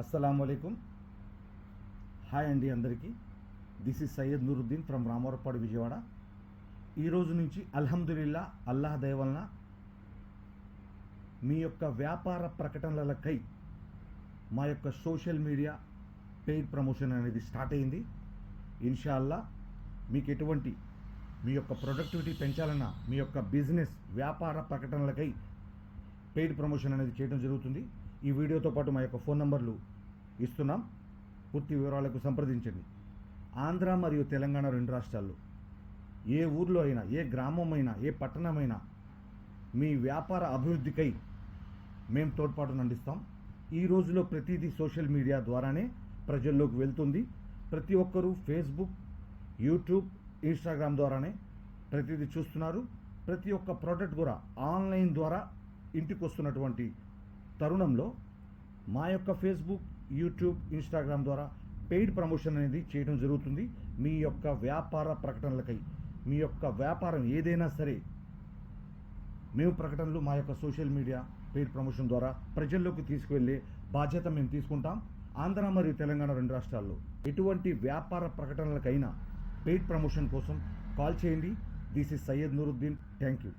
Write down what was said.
అస్సలం అయికం హాయ్ అండి అందరికీ. This is Syed Nooruddin from Ramavarappadu Vijayawada. ఈ రోజు నుంచి అల్హమ్దుల్లా అల్లాహ్ దయవలన మీ యొక్క వ్యాపార ప్రకటనలకై మా యొక్క సోషల్ మీడియా పెయిడ్ ప్రమోషన్ అనేది స్టార్ట్ అయింది. ఇన్షాల్లా మీకు ఎటువంటి మీ యొక్క ప్రొడక్టివిటీ పెంచాలన్నా మీ యొక్క బిజినెస్ వ్యాపార ప్రకటనలకై పెయిడ్ ప్రమోషన్ అనేది చేయడం జరుగుతుంది. ఈ వీడియోతో పాటు మా యొక్క ఫోన్ నంబర్లు ఇస్తున్నాం. పూర్తి వివరాలకు సంప్రదించండి. ఆంధ్ర మరియు తెలంగాణ రెండు రాష్ట్రాల్లో ఏ ఊర్లో అయినా ఏ గ్రామం అయినా ఏ పట్టణమైనా మీ వ్యాపార అభివృద్ధికై మేము తోడ్పాటును అందిస్తాం. ఈ రోజులో ప్రతిదీ సోషల్ మీడియా ద్వారానే ప్రజల్లోకి వెళ్తుంది. ప్రతి ఒక్కరూ ఫేస్బుక్ యూట్యూబ్ ఇన్స్టాగ్రామ్ ద్వారానే ప్రతిదీ చూస్తున్నారు. ప్రతి ఒక్క ప్రోడక్ట్ కూడా ఆన్లైన్ ద్వారా ఇంటికి వస్తున్నటువంటి తరుణంలో మా యొక్క ఫేస్బుక్ యూట్యూబ్ ఇన్స్టాగ్రామ్ ద్వారా పెయిడ్ ప్రమోషన్ అనేది చేయడం జరుగుతుంది. మీ యొక్క వ్యాపార ప్రకటనలకై మీ యొక్క వ్యాపారం ఏదైనా సరే మేము ప్రకటనలు మా యొక్క సోషల్ మీడియా పెయిడ్ ప్రమోషన్ ద్వారా ప్రజల్లోకి తీసుకువెళ్ళే బాధ్యత మేము తీసుకుంటాం. ఆంధ్ర మరియు తెలంగాణ రెండు రాష్ట్రాల్లో ఎటువంటి వ్యాపార ప్రకటనలకైనా పెయిడ్ ప్రమోషన్ కోసం కాల్ చేయండి. This is Syed Nooruddin thank you